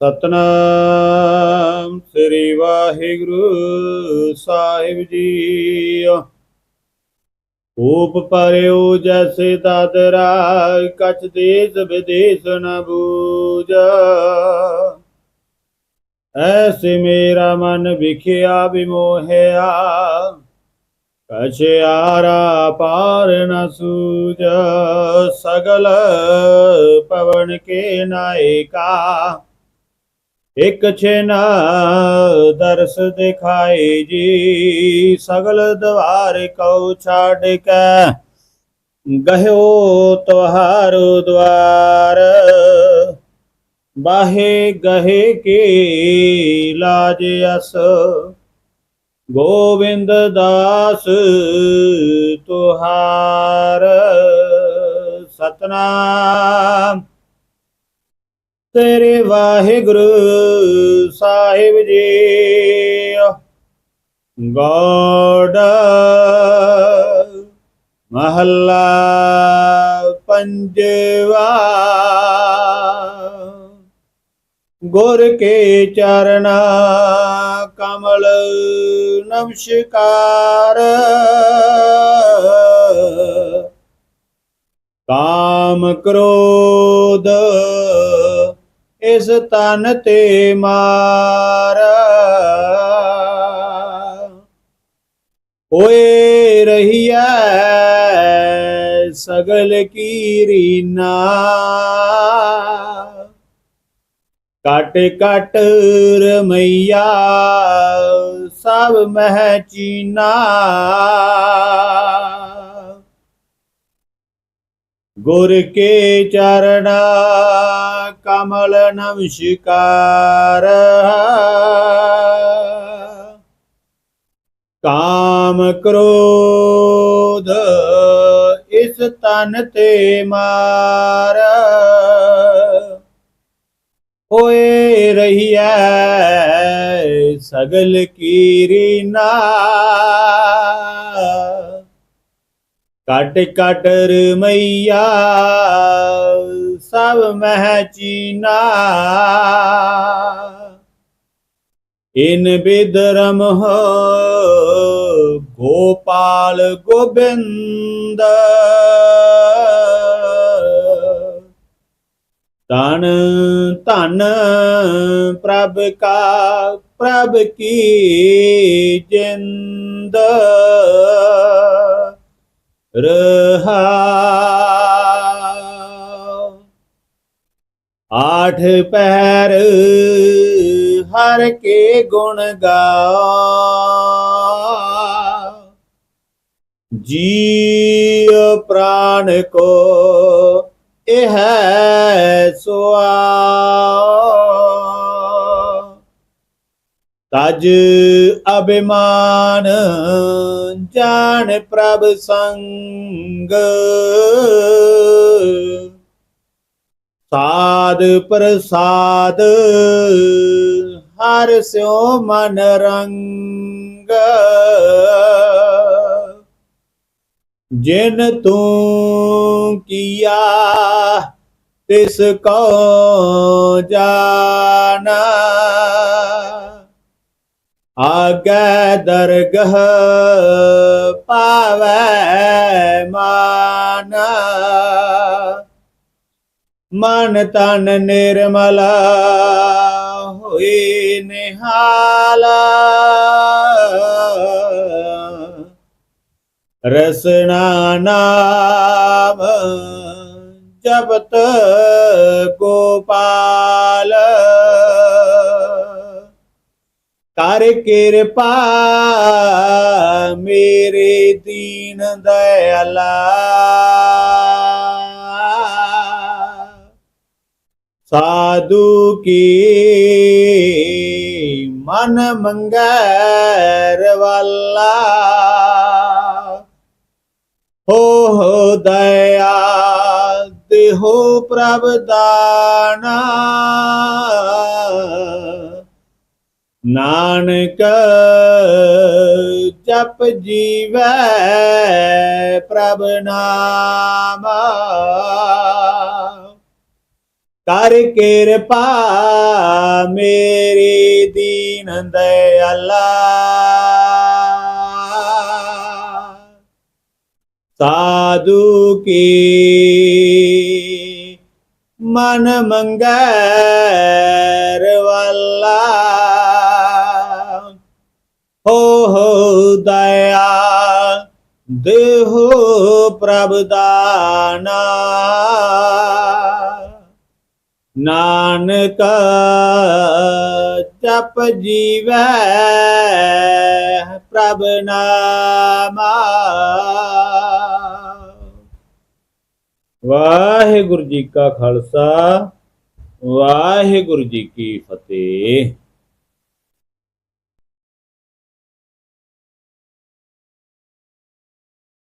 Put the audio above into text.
ਸਤਨਾਮ ਸ੍ਰੀ ਵਾਹਿਗੁਰੂ ਸਾਹਿਬ ਜੀ ਓਪ ਪਰਿਓ ਜੈਸੇ ਦਾਦਰਾ ਕਛ ਦੇਸ ਵਿਦੇਸ ਨ ਬੂਜਾ ਐਸੇ ਮੇਰਾ ਮਨ ਵਿਖਿਆ, ਵਿਮੋਹਿਆ ਕਛ ਆਰਾ ਪਾਰ ਨ ਸੂਜ ਸਗਲ ਪਵਨ ਕੇ ਨਾਇਕਾ ਇਕ ਛਿਨ ਦਰਸ ਦਿਖਾਈ ਜੀ, ਸਗਲ ਦਵਾਰ ਕਉ ਛਾੜ ਕੇ। ਗਹਿਓ ਤੁਹਾਰੋ ਦਵਾਰ ਬਾਹੇ ਗਹੇ ਕੀ ਲਾਜ ਅਸ। ਗੋਬਿੰਦ ਦਾਸ ਤੁਹਾਰ, ਸਤਨਾਮ। ਤੇਰੇ ਵਾਹਿਗੁਰੂ ਸਾਹਿਬ ਜੀ। ਗੋਡ ਮਹੱਲਾ ਪੰਜਵਾ। ਗੁਰ ਕੇ ਚਰਨਾ ਕਮਲ ਨਮਸਕਾਰ। ਕਾਮ ਕ੍ਰੋਧ ਇਸ ਤਨ ਤੇ ਮਾਰ। ਹੋਏ ਰਹੀਐ ਸਗਲ ਕੀ ਰੀਨਾ ਕਟ ਕਟ ਰਮਈਆ ਸਭ ਮਹਿ ਚੀਨਾ। ਗੁਰ ਕੇ ਚਰਣਾ ਕਮਲ ਨਮਸਕਾਰ। ਕਾਮ ਕ੍ਰੋਧ ਇਸ ਤਨ ਤੇ ਮਾਰ। ਹੋਏ ਰਹੀਐ ਸਗਲ ਕੀਰੀ ਨਾ ਕਟ ਕਟ ਰਮਈਆ, ਸਭ ਮਹਿ ਚੀਨਾ। ਇਨ ਬਿਦਰਮ ਹੋ ਗੋਪਾਲ ਗੋਬਿੰਦ। ਤਨ ਧਨ ਪ੍ਰਭ ਕਾ, ਪ੍ਰਭ ਕੀ ਜਿੰਦ। ਰਹਾ ਆਠ ਪੈਰ ਹਰ ਕੇ ਗੁਣ ਗਾਓ। ਜੀਉ ਪ੍ਰਾਣ ਕੋ ਇਹ ਸੁਆ ਤਜ ਅਭਿਮਾਨ ਜਾਣ ਪ੍ਰਭ ਸੰਗ। ਸਾਧ ਪ੍ਰਸਾਦ ਹਰ ਸਿਓ ਮਨ ਰੰਗ। ਜਿਨ ਤੂੰ ਕੀਆ, ਤਿਸ ਕੋ ਜਾਣਾ। ਆਗੇ ਦਰਗਹ ਪਾਵੈ ਮਾਨ। ਮਨ ਤਨ ਨਿਰਮਲ ਹੋਈ ਨਿਹਾਲ। ਰਸਨਾ ਨਾਮ ਜਪਤ ਗੋਪਾਲ ਕਿਰਪਾ ਮੇਰੇ ਦੀਨ ਦਇਆਲਾ। ਸਾਧੂ ਕੀ ਮਨ ਮੰਗੈ ਰਵਾਲਾ। ਹੋ ਦਇਆ ਦੇਹੋ ਪ੍ਰਭ ਦਾਨਾ ਨਾਨਕ, ਜਪ ਜੀਵੈ ਪ੍ਰਭ ਨਾਮ। ਕਰ ਕਿਰਪਾ ਮੇਰੇ ਦੀਨ ਦਇਆਲਾ। ਸਾਧੂ ਕੀ ਮਨ ਮੰਗਰ ਵਾਲਾ ਹੋ ਦਇਆ, ਦੇਹੋ ਪ੍ਰਭ ਦਾਨਾ। ਨਾਨਕ ਜਪ ਜੀਵੈ ਪ੍ਰਭ ਨਾਮਾ। ਵਾਹਿਗੁਰੂ ਜੀ ਕਾ ਖਾਲਸਾ, ਵਾਹਿਗੁਰੂ ਜੀ ਕੀ ਫਤਿਹ।